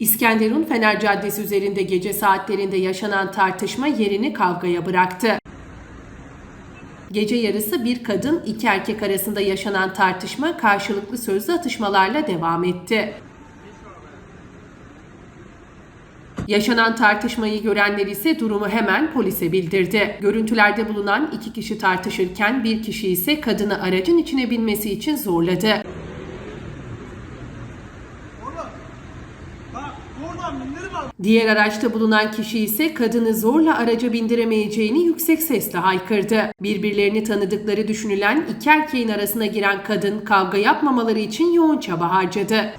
İskenderun Fener Caddesi üzerinde gece saatlerinde yaşanan tartışma yerini kavgaya bıraktı. Gece yarısı bir kadın iki erkek arasında yaşanan tartışma karşılıklı sözlü atışmalarla devam etti. Yaşanan tartışmayı görenler ise durumu hemen polise bildirdi. Görüntülerde bulunan iki kişi tartışırken bir kişi ise kadını aracın içine binmesi için zorladı. Diğer araçta bulunan kişi ise kadını zorla araca bindiremeyeceğini yüksek sesle haykırdı. Birbirlerini tanıdıkları düşünülen iki erkeğin arasına giren kadın kavga yapmamaları için yoğun çaba harcadı.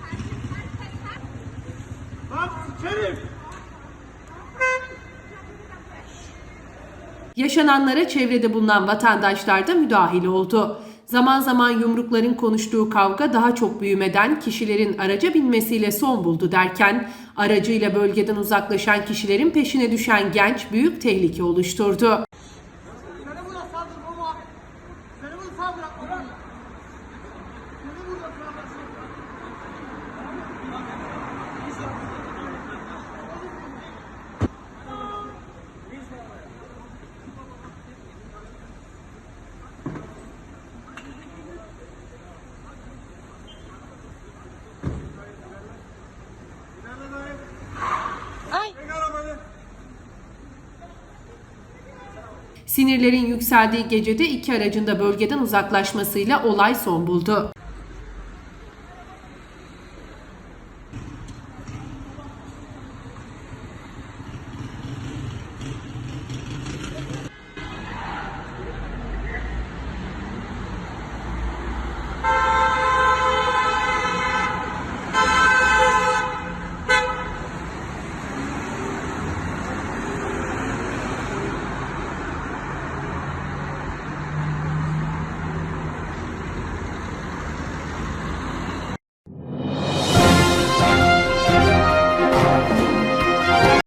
Yaşananlara çevrede bulunan vatandaşlar da müdahil oldu. Zaman zaman yumrukların konuştuğu kavga daha çok büyümeden kişilerin araca binmesiyle son buldu derken aracıyla bölgeden uzaklaşan kişilerin peşine düşen genç büyük tehlike oluşturdu. Seni burada saldır baba. Seni burada Sinirlerin yükseldiği gecede iki aracın da bölgeden uzaklaşmasıyla olay son buldu.